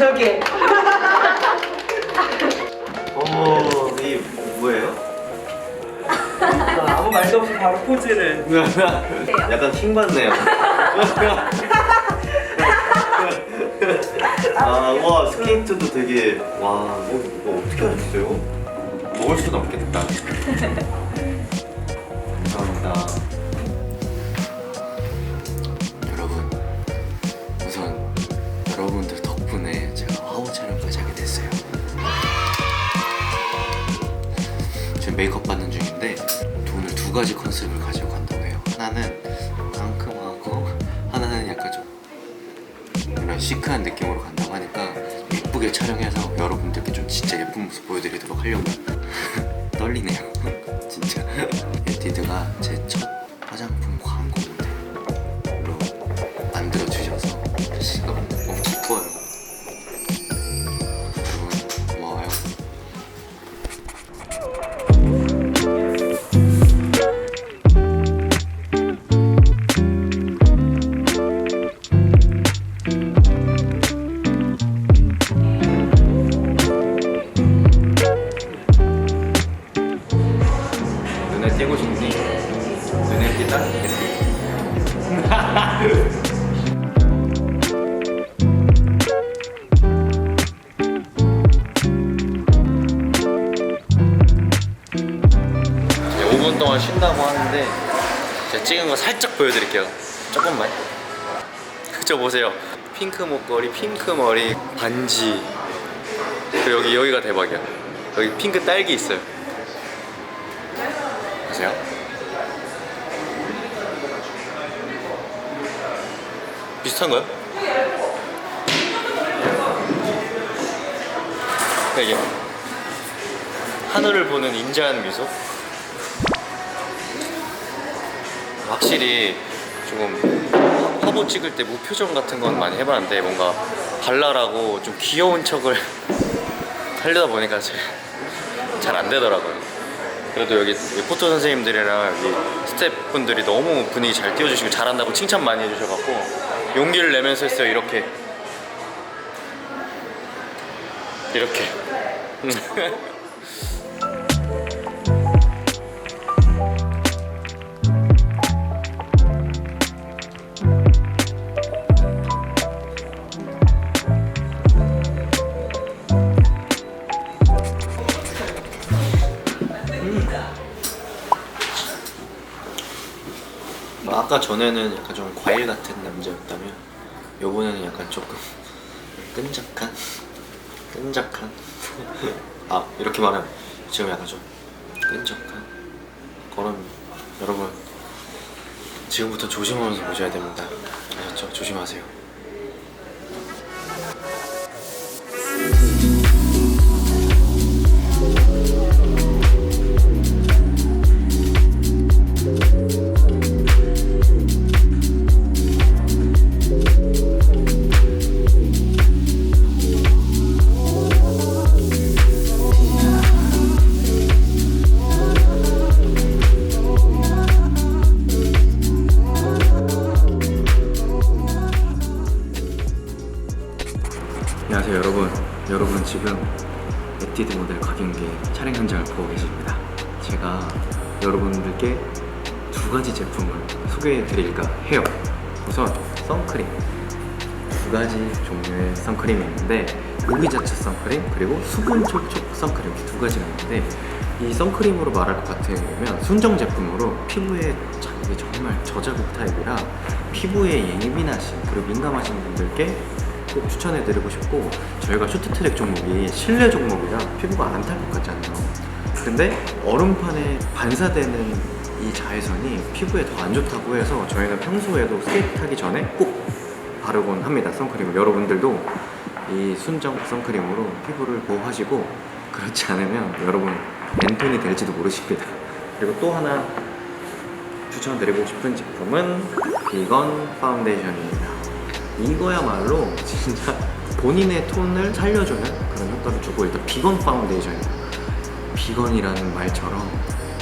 여기. 어머 이 뭐예요? 아무 말도 없이 바로 포즈를. 약간 킹 받네요. 아, 와 스케이트도 되게 와 이거, 이거 어떻게 하셨어요? 먹을 수는 없겠다. 지금 메이크업 받는 중인데 오늘 두 가지 컨셉을 가지고 간다고 해요. 하나는 상큼하고 하나는 약간 좀 이런 시크한 느낌으로 간다고 하니까 예쁘게 촬영해서 여러분들께 좀 진짜 예쁜 모습 보여드리도록 하려고요 떨리네요. 진짜. 에뛰드가 제 첫 화장품 광고 모델로 만들어 주셔서 진짜 너무, 너무 기뻐요. 이제 5분 동안 쉰다고 하는데 제가 찍은 거 살짝 보여드릴게요. 조금만. 저 보세요. 핑크 목걸이, 핑크 머리, 반지. 그리고 여기 여기가 대박이야. 여기 핑크 딸기 있어요. 보세요. 비슷한가요? 이게 하늘을 보는 인자한 미소. 확실히 조금 화보 찍을 때 무표정 같은 건 많이 해봤는데 뭔가 발랄하고 좀 귀여운 척을 하려다 보니까 잘 안 되더라고요. 그래도 여기 포토 선생님들이랑 여기 스태프분들이 너무 분위기 잘 띄워주시고 잘한다고 칭찬 많이 해주셔갖고 용기를 내면서 했어요 이렇게. 이렇게 아까 전에는 약간 좀 과일 같은 남자였다면 요번에는 약간 조금 끈적한 끈적한. 아 이렇게 말하면 지금 약간 좀 끈적한 그런 여러분 지금부터 조심하면서 보셔야 됩니다. 아셨죠? 조심하세요 안녕하세요 여러분. 여러분 지금 에뛰드 모델 각인기 촬영 현장을 보고 계십니다. 제가 여러분들께 두 가지 제품을 소개해 드릴까 해요. 우선 선크림. 두 가지 종류의 선크림이 있는데 무기자체 선크림 그리고 수분 촉촉 선크림. 이렇게 두 가지가 있는데 이 선크림으로 말할 것 같으면 순정 제품으로 피부에 자극이 정말 저자극 타입이라 피부에 예민하신 그리고 민감하신 분들께 꼭 추천해드리고 싶고 저희가 쇼트트랙 종목이 실내 종목이라 피부가 안 탈 것 같잖아요. 근데 얼음판에 반사되는 이 자외선이 피부에 더 안 좋다고 해서 저희는 평소에도 스케이트 타기 전에 꼭 바르곤 합니다. 선크림을. 여러분들도 이 순정 선크림으로 피부를 보호하시고 그렇지 않으면 여러분 멘톤이 될지도 모르십니다. 그리고 또 하나 추천드리고 싶은 제품은 비건 파운데이션입니다 이거야말로 진짜 본인의 톤을 살려주는 그런 효과를 주고 일단 비건 파운데이션이에요 비건이라는 말처럼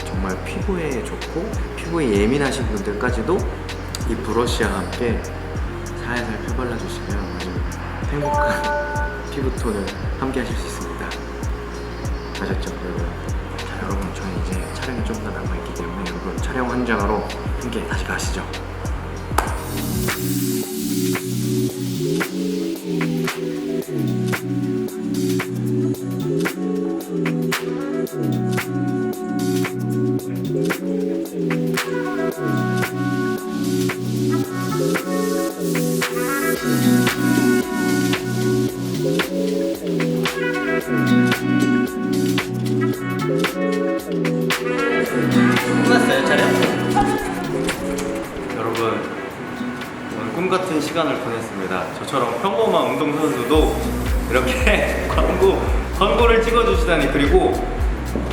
정말 피부에 좋고 피부에 예민하신 분들까지도 이 브러쉬와 함께 살살 펴발라주시면 아주 행복한 피부톤을 함께 하실 수 있습니다. 아셨죠, 여러분? 자, 여러분, 저희 이제 촬영이 좀 더 남아있기 때문에 여러분 촬영 현장으로 함께 다시 가시죠. 같은 시간을 보냈습니다. 저처럼 평범한 운동선수도 이렇게 광고, 광고를 찍어주시다니. 그리고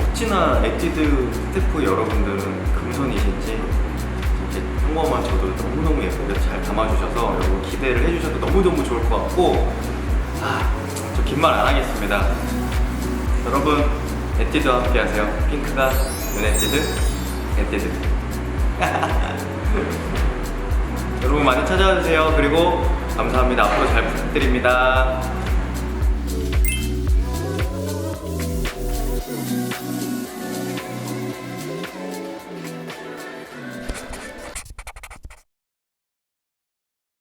혹시나 에뛰드 스태프 여러분들은 금손이신지 이렇게 평범한 저도 너무너무 예쁘게 잘 담아주셔서 여러분 기대를 해주셔도 너무너무 좋을 것 같고 아, 저 긴 말 안 하겠습니다. 여러분, 에뛰드와 함께 하세요. 핑크가 눈에뛰드, 에뛰드. 여러분 많이 찾아주세요. 그리고 감사합니다. 앞으로 잘 부탁드립니다.